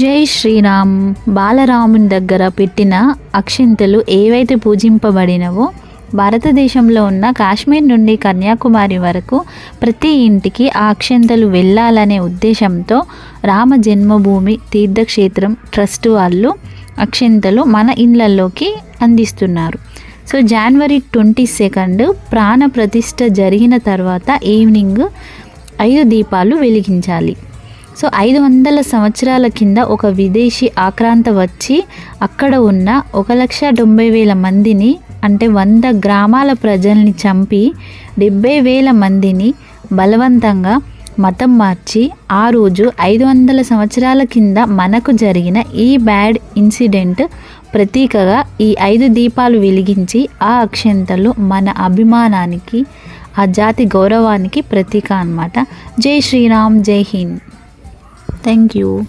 జై శ్రీరామ్. బాలరాముని దగ్గర పెట్టిన అక్షింతలు ఏవైతే పూజింపబడినవో భారతదేశంలో ఉన్న కాశ్మీర్ నుండి కన్యాకుమారి వరకు ప్రతి ఇంటికి ఆ అక్షింతలు వెళ్ళాలనే ఉద్దేశంతో రామ జన్మభూమి తీర్థక్షేత్రం ట్రస్ట్ వాళ్ళు అక్షింతలు మన ఇళ్ళల్లోకి అందిస్తున్నారు. సో జనవరి ట్వంటీ సెకండ్ ప్రాణ ప్రతిష్ఠ జరిగిన తర్వాత ఈవినింగ్ ఐదు దీపాలు వెలిగించాలి. సో ఐదు వందల సంవత్సరాల కింద ఒక విదేశీ ఆక్రాంత వచ్చి అక్కడ ఉన్న ఒక లక్ష డెబ్బై వేల మందిని అంటే వంద గ్రామాల ప్రజల్ని చంపి డెబ్బై వేల మందిని బలవంతంగా మతం మార్చి ఆ రోజు ఐదు వందల సంవత్సరాల కింద మనకు జరిగిన ఈ బ్యాడ్ ఇన్సిడెంట్ ప్రతీకగా ఈ ఐదు దీపాలు వెలిగించి ఆ అక్షంతలు మన అభిమానానికి ఆ జాతి గౌరవానికి ప్రతీక అన్నమాట. జై శ్రీరామ్ జై హింద్. Thank you.